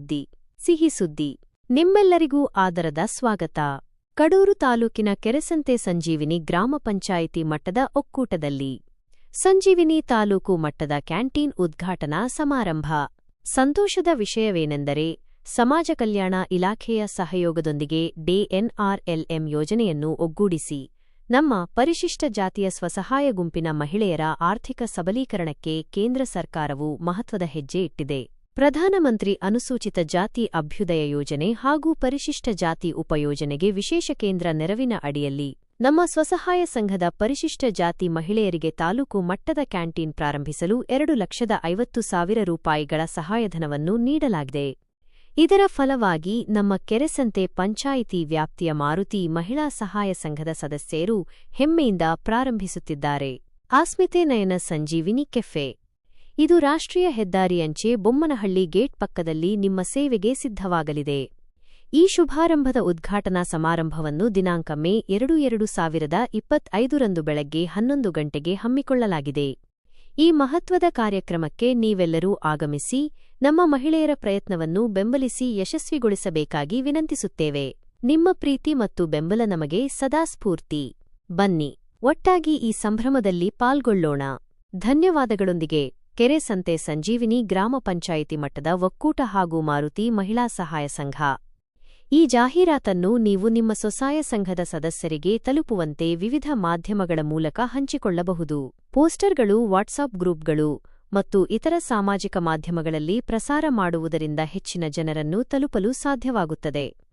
ಸುದ್ದಿ, ಸಿಹಿ ಸುದ್ದಿ. ನಿಮ್ಮೆಲ್ಲರಿಗೂ ಆದರದ ಸ್ವಾಗತ. ಕಡೂರು ತಾಲೂಕಿನ ಕೆರೆಸಂತೆ ಸಂಜೀವಿನಿ ಗ್ರಾಮ ಪಂಚಾಯಿತಿ ಮಟ್ಟದ ಒಕ್ಕೂಟದಲ್ಲಿ. ಸಂಜೀವಿನಿ ತಾಲೂಕು ಮಟ್ಟದ ಕ್ಯಾಂಟೀನ್ ಉದ್ಘಾಟನಾ ಸಮಾರಂಭ. ಸಂತೋಷದ ವಿಷಯವೇನೆಂದರೆ, ಸಮಾಜ ಕಲ್ಯಾಣ ಇಲಾಖೆಯ ಸಹಯೋಗದೊಂದಿಗೆ ಡಿಎನ್ಆರ್ಎಲ್ಎಂ ಯೋಜನೆಯನ್ನು ಒಗ್ಗೂಡಿಸಿ, ನಮ್ಮ ಪರಿಶಿಷ್ಟ ಜಾತಿಯ ಸ್ವಸಹಾಯ ಗುಂಪಿನ ಮಹಿಳೆಯರ ಆರ್ಥಿಕ ಸಬಲೀಕರಣಕ್ಕೆ ಕೇಂದ್ರ ಸರ್ಕಾರವು ಮಹತ್ವದ ಹೆಜ್ಜೆ ಇಟ್ಟಿದೆ. ಪ್ರಧಾನಮಂತ್ರಿ ಅನುಸೂಚಿತ ಜಾತಿ ಅಭ್ಯುದಯ ಯೋಜನೆ ಹಾಗೂ ಪರಿಶಿಷ್ಟ ಜಾತಿ ಉಪಯೋಜನೆಗೆ ವಿಶೇಷ ಕೇಂದ್ರ ನೆರವಿನ ಅಡಿಯಲ್ಲಿ ನಮ್ಮ ಸ್ವಸಹಾಯ ಸಂಘದ ಪರಿಶಿಷ್ಟ ಜಾತಿ ಮಹಿಳೆಯರಿಗೆ ತಾಲೂಕು ಮಟ್ಟದ ಕ್ಯಾಂಟೀನ್ ಪ್ರಾರಂಭಿಸಲು ಎರಡು ಲಕ್ಷದ ಐವತ್ತು ಸಾವಿರ ರೂಪಾಯಿಗಳ ಸಹಾಯಧನವನ್ನು ನೀಡಲಾಗಿದೆ. ಇದರ ಫಲವಾಗಿ ನಮ್ಮ ಕೆರೆಸಂತೆ ಪಂಚಾಯಿತಿ ವ್ಯಾಪ್ತಿಯ ಮಾರುತಿ ಮಹಿಳಾ ಸಹಾಯ ಸಂಘದ ಸದಸ್ಯರು ಹೆಮ್ಮೆಯಿಂದ ಪ್ರಾರಂಭಿಸುತ್ತಿದ್ದಾರೆ. ಆಸ್ಮಿತೆ ನಯನ ಸಂಜೀವಿನಿ ಕೆಫೆ. ಇದು ರಾಷ್ಟ್ರೀಯ ಹೆದ್ದಾರಿಯಂಚೆ ಬೊಮ್ಮನಹಳ್ಳಿ ಗೇಟ್ ಪಕ್ಕದಲ್ಲಿ ನಿಮ್ಮ ಸೇವೆಗೆ ಸಿದ್ಧವಾಗಲಿದೆ. ಈ ಶುಭಾರಂಭದ ಉದ್ಘಾಟನಾ ಸಮಾರಂಭವನ್ನು ದಿನಾಂಕ ಮೇ ಎರಡು ಎರಡು ಸಾವಿರದ ಇಪ್ಪತ್ತೈದರಂದು ಬೆಳಗ್ಗೆ ಹನ್ನೊಂದು ಗಂಟೆಗೆ ಹಮ್ಮಿಕೊಳ್ಳಲಾಗಿದೆ. ಈ ಮಹತ್ವದ ಕಾರ್ಯಕ್ರಮಕ್ಕೆ ನೀವೆಲ್ಲರೂ ಆಗಮಿಸಿ, ನಮ್ಮ ಮಹಿಳೆಯರ ಪ್ರಯತ್ನವನ್ನು ಬೆಂಬಲಿಸಿ ಯಶಸ್ವಿಗೊಳಿಸಬೇಕಾಗಿ ವಿನಂತಿಸುತ್ತೇವೆ. ನಿಮ್ಮ ಪ್ರೀತಿ ಮತ್ತು ಬೆಂಬಲ ನಮಗೆ ಸದಾ ಸ್ಫೂರ್ತಿ. ಬನ್ನಿ, ಒಟ್ಟಾಗಿ ಈ ಸಂಭ್ರಮದಲ್ಲಿ ಪಾಲ್ಗೊಳ್ಳೋಣ. ಧನ್ಯವಾದಗಳೊಂದಿಗೆ. ಕೆರೆ ಸಂತೆ ಸಂಜೀವಿನಿ ಗ್ರಾಮ ಪಂಚಾಯಿತಿ ಮಟ್ಟದ ಒಕ್ಕೂಟ ಹಾಗೂ ಮಾರುತಿ ಮಹಿಳಾ ಸಹಾಯ ಸಂಘ. ಈ ಜಾಹೀರಾತನ್ನು ನೀವು ನಿಮ್ಮ ಸ್ವಸಹಾಯ ಸಂಘದ ಸದಸ್ಯರಿಗೆ ತಲುಪುವಂತೆ ವಿವಿಧ ಮಾಧ್ಯಮಗಳ ಮೂಲಕ ಹಂಚಿಕೊಳ್ಳಬಹುದು. ಪೋಸ್ಟರ್ಗಳು, ವಾಟ್ಸಾಪ್ ಗ್ರೂಪ್ಗಳು ಮತ್ತು ಇತರ ಸಾಮಾಜಿಕ ಮಾಧ್ಯಮಗಳಲ್ಲಿ ಪ್ರಸಾರ ಮಾಡುವುದರಿಂದ ಹೆಚ್ಚಿನ ಜನರನ್ನು ತಲುಪಲು ಸಾಧ್ಯವಾಗುತ್ತದೆ.